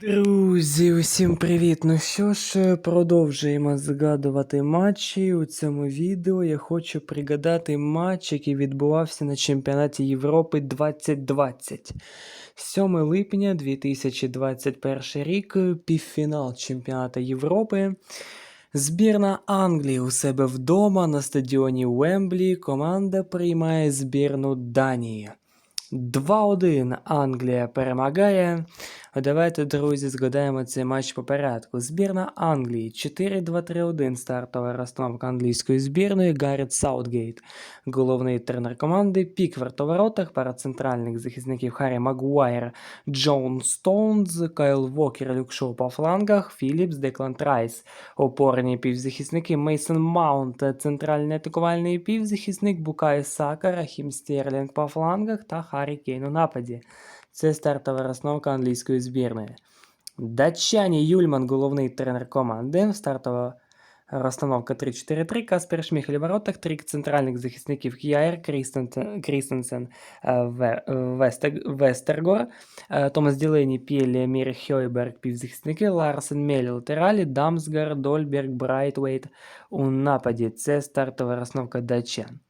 Друзі, усім привіт! Ну що ж, продовжуємо згадувати матчі. У цьому відео я хочу пригадати матч, який відбувався на чемпіонаті Європи 2020. 7 липня 2021 рік, півфінал чемпіонату Європи. Збірна Англії у себе вдома на стадіоні Уемблі. Команда приймає збірну Данії. 2-1 Англія перемагає. Давайте, друзі, згадаємо цей матч по порядку. Збірна Англії 4-2-3-1 стартова розстановка англійської збірної Гаррет Саутгейт. Головний тренер команди Пікверт у воротах, пара центральних захисників Харрі Магуайр, Джон Стоунз, Кайл Вокер, Люк Шоу по флангах, Філіпс, Декланд Райс. Опорні півзахисники Мейсон Маунт, центральний атакувальний півзахисник Букай Сака, Рахім Стерлінг по флангах та Харрі Кейн у нападі. Це стартова розновка англійської збірної. Датчані Юльман, головний тренер команди. Стартова розстановка 3-4-3. Каспер Шміхель у воротах, три центральних захисників К'яєр, Крістенсен, е, е, Вестергор, е, Томас Ділені, Пєлі, Мір Хьойберг, півзахисники, Ларсен Мелі, латералі, Дамсгар, Дольберг, Брайтвейт у нападі. Це стартова розновка датчан.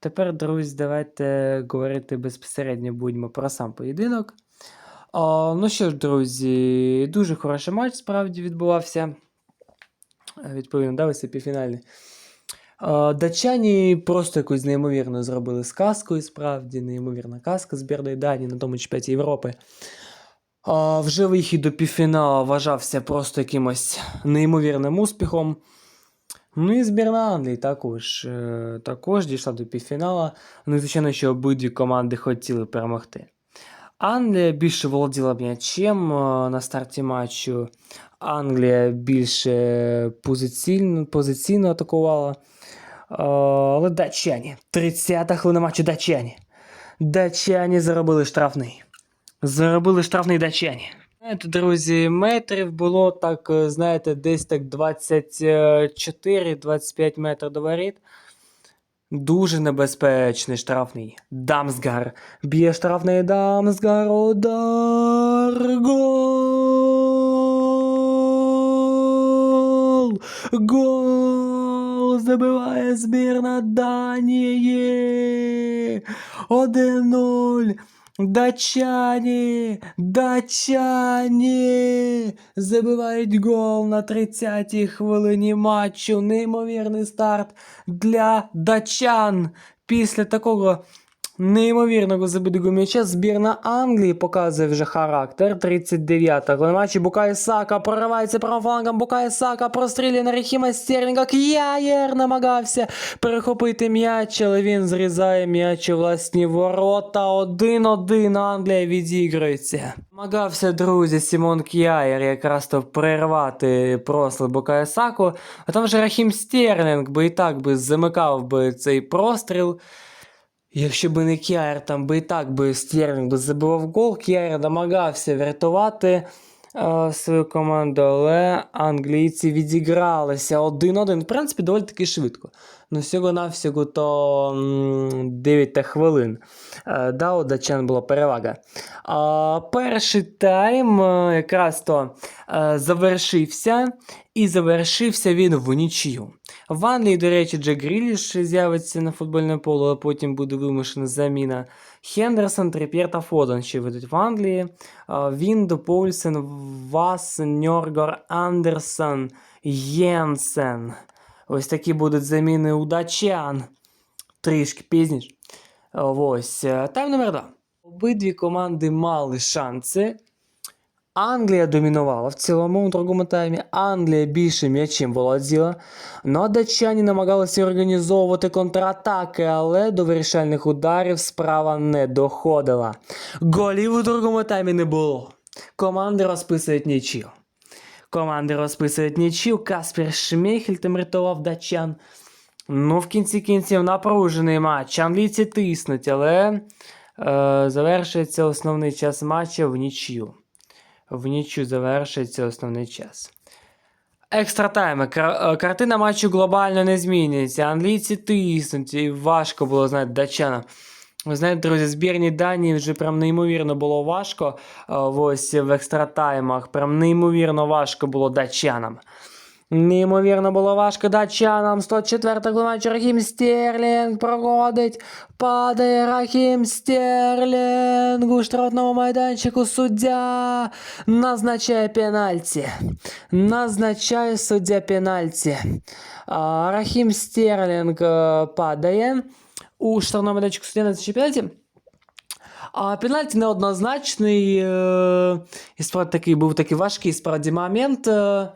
Тепер, друзі, давайте говорити безпосередньо будемо про сам поєдинок. А, ну що ж, друзі, дуже хороший матч справді відбувався. Відповідно, да, ось цей півфінальний. Датчані просто якусь неймовірно зробили сказку, і справді неймовірна казка збірної Данії на тому чемпіонаті Європи. Вже вихід до півфіналу вважався просто якимось неймовірним успіхом. Ну і збірна Англії також, е, також дійшла до півфіналу. Ну, звичайно, що обидві команди хотіли перемогти. Англія більше володіла м'ячем е, на старті матчу. Англія більше позиційно, позиційно атакувала. Е, Але датчані. 30-та хвилина матчу датчані. Датчані заробили штрафний. Заробили штрафний датчані. Друзі, метрів було так, е, знаєте, десь так 24-25 метрів до воріт. Дуже небезпечний штрафний. Дамсгар. Б'є штрафний Дамсгар. Удар. Гол! Гол! Забиває збірна Данії. 1-0. Датчані! Датчані! Забивають гол на 30-й хвилині матчу. Неймовірний старт для датчан. Після такого неймовірного забитого м'яча збірна Англії показує вже характер. 39-та хвилина матчі Букай Сака проривається правим флангом. Букай Сака прострілює на Рахіма Стерлінга. К'яєр намагався перехопити м'яч, але він зрізає м'яч у власні ворота. 1-1 Англія відіграється. Намагався, друзі, Сімон К'яєр якраз то прервати прослив Букая Саку. А там же Рахім Стерлінг би і так би замикав би цей простріл. Якщо би не К'яєр, там би і так би Стерлінг би забивав гол, К'яєр намагався врятувати е, свою команду, але англійці відігралися 1-1. В принципі, доволі таки швидко. Ну, всього-навсього то м, 9 та хвилин. Е, да, у датчан була перевага. А, перший тайм е, якраз то е, завершився, і завершився він в нічию. В Англії, до речі, Джек Гріліш з'явиться на футбольне поле, а потім буде вимушена заміна. Хендерсон, Трип'єр та Фоден ще ведуть в Англії. Віндо, Польсен, Вас, Ньоргор, Андерсон, Єнсен. Ось такі будуть заміни у датчан. Трішки пізніше. Ось. е, Тайм номер 2. Обидві команди мали шанси. Англія домінувала в цілому у другому таймі. Англія більше м'ячем володіла. Ну а датчані намагалися організовувати контратаки, але до вирішальних ударів справа не доходила. Голів у другому таймі не було. Команди розписують нічию. Команди розписують нічию. Каспер Шмейхель там рятував датчан. Ну, в кінці кінців напружений матч. Англійці тиснуть, але е, завершується основний час матчу в нічю. В нічю завершиться основний час. Екстра тайми. Е, картина матчу глобально не змінюється. Англійці тиснуть, і важко було знати датчанам Ви знаєте, друзі, збірні Данії вже прям неймовірно було важко. е, Ось в екстратаймах. Прям неймовірно важко було датчанам. Неймовірно було важко датчанам. 104 матч Рахім Стерлінг проходить. Падає Рахім Стерлінг у штрафному майданчику суддя назначає пенальті. Назначає суддя пенальті. Рахім Стерлінг е, падає. У штрафному майданчику суддя назначає пенальті. А пенальті неоднозначний. І справді такий був такий важкий справді момент. Е,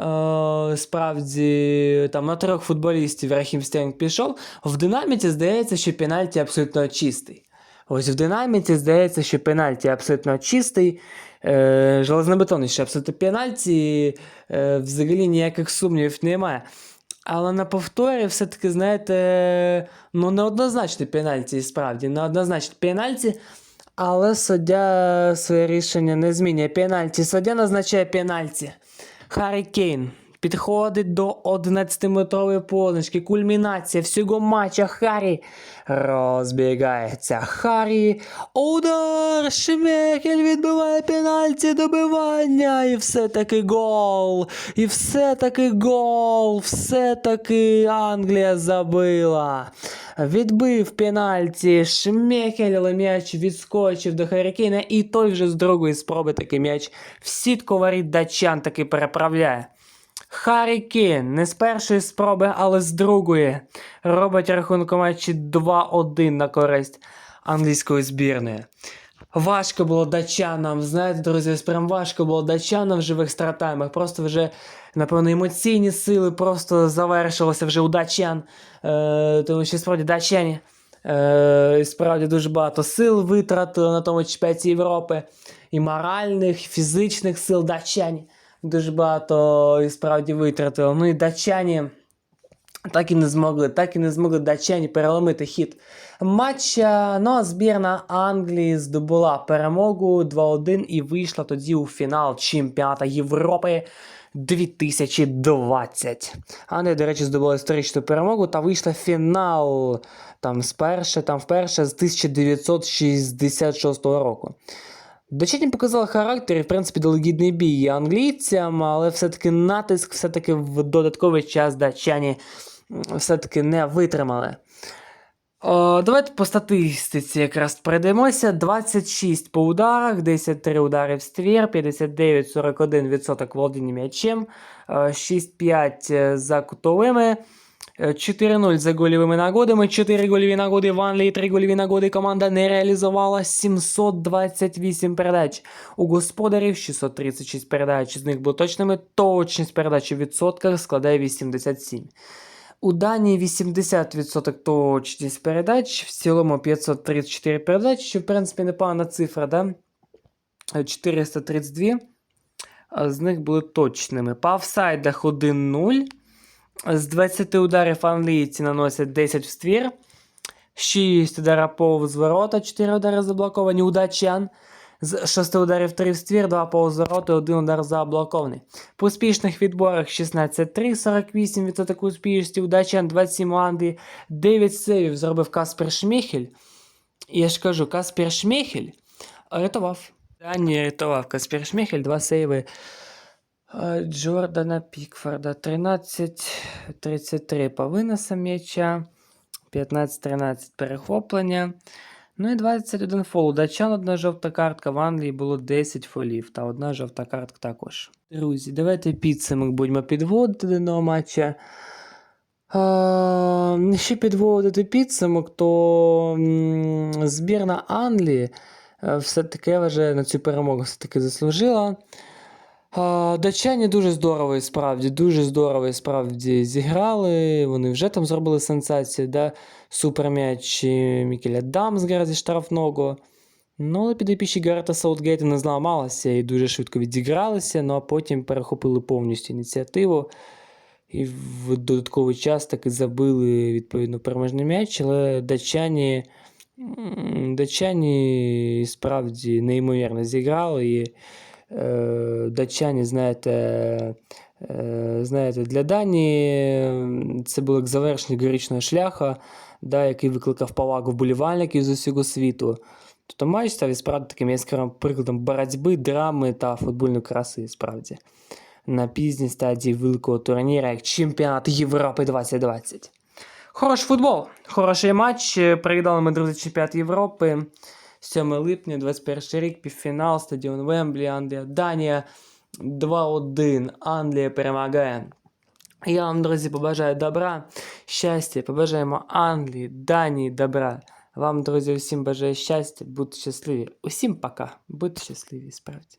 е, справді там на трьох футболістів Рахім Стерлінг пішов. В динаміці здається, що пенальті абсолютно чистий. Ось в динаміці здається, що пенальті абсолютно чистий. Железнобетонний ще абсолютно пенальті. Взагалі ніяких сумнівів немає. Але на повторі все-таки, знаєте, ну неоднозначний пенальті, справді, неоднозначний пенальті. Але суддя своє рішення не змінює. Пенальті. Суддя назначає пенальті. Харі Кейн підходить до 11-метрової позначки. Кульмінація всього матча. Харі розбігається. Харі. Удар! Шмекель відбиває пенальті добивання. І все-таки гол. І все-таки гол. Все-таки Англія забила. Відбив пенальті. Шмекель, але м'яч відскочив до Харікейна. І той вже з другої спроби такий м'яч в сітку воріт датчан таки переправляє. Харі Кейн не з першої спроби, але з другої робить рахунок у матчі 2-1 на користь англійської збірної. Важко було датчанам, знаєте, друзі, прям важко було датчанам в екстратаймах. Просто вже, напевно, емоційні сили просто завершилися вже у датчан. Е, тому що справді датчані е, справді дуже багато сил витратили на тому чемпіонаті Європи. І моральних, і фізичних сил датчані дуже багато і справді витратили. Ну і датчані так і не змогли, так і не змогли датчані переломити хід матча. Ну а збірна Англії здобула перемогу 2-1 і вийшла тоді у фінал чемпіоната Європи. 2020. Англія, до речі, здобула історичну перемогу та вийшла в фінал там сперше, там вперше з 1966 року. Датчані показали характер і, в принципі, дали гідний бій англійцям, але все-таки натиск, все-таки в додатковий час датчані все-таки не витримали. О, давайте по статистиці якраз пройдемося. 26 по ударах, 10-3 удари в ствір, 59-41% володіння м'ячем, е, 6-5 за кутовими, е, 4-0 за гольовими нагодами, 4 гольові нагоди в Англії, 3 гольові нагоди команда не реалізувала 728 передач. У господарів 636 передач, з них були точними, точність передач у відсотках складає 87. У Данії 80% точність передач, в цілому 534 передачі, що в принципі непогана цифра, да? Е, 432 а з них були точними. По офсайдах 1-0. З 20 ударів англійці наносять 10 в ствір. 6 ударів повз ворота, 4 удари заблоковані у. З 6 ударів 3 в ствір, 2 повз ворота, 1 удар заблокований. По успішних відборах 16-3, 48% успішності у датчан, 27 у Англії, 9 сейвів зробив Каспер Шміхель. Я ж кажу, Каспер Шміхель рятував. Дані рятував Каспер Шміхель, 2 сейви Джордана Пікфорда. 13-33 по виносам м'яча, 15-13 перехоплення. Ну і 21 фол. У датчан одна жовта картка, в Англії було 10 фолів та одна жовта картка також. Друзі, давайте підсумок будемо підводити до даного матча. А, ще підводити підсумок, то збірна Англії е, все-таки вважаю, на цю перемогу все-таки заслужила. Датчані дуже здорово і справді, дуже здорово справді зіграли. Вони вже там зробили сенсацію, да? суперм'яч Мікеля Дамсгера зі штрафного. Ну, але підопічі Гарета Саутгейта не зламалися і дуже швидко відігралися, ну а потім перехопили повністю ініціативу. І в додатковий час таки забили відповідно переможний м'яч, але датчані, датчані справді неймовірно зіграли. І датчані, знаєте, Е, знаєте, для Данії це було як завершення героїчного шляху, да, який викликав повагу вболівальників з усього світу. Тобто матч став і справді таким яскравим прикладом боротьби, драми та футбольної краси, справді. На пізній стадії великого турніру, як чемпіонат Європи 2020. Хороший футбол, хороший матч. Передали ми, друзі, чемпіонат Європи. 7 липня, 21 рік, півфінал, стадіон Вемблі, Англія, Данія. 2-1. Англія перемагає. Я вам, друзі, побажаю добра, щастя, побажаємо Англії, Данії добра. Вам, друзі, усім бажаю щастя, будьте щасливі. Усім пока. Будьте щасливі, справді.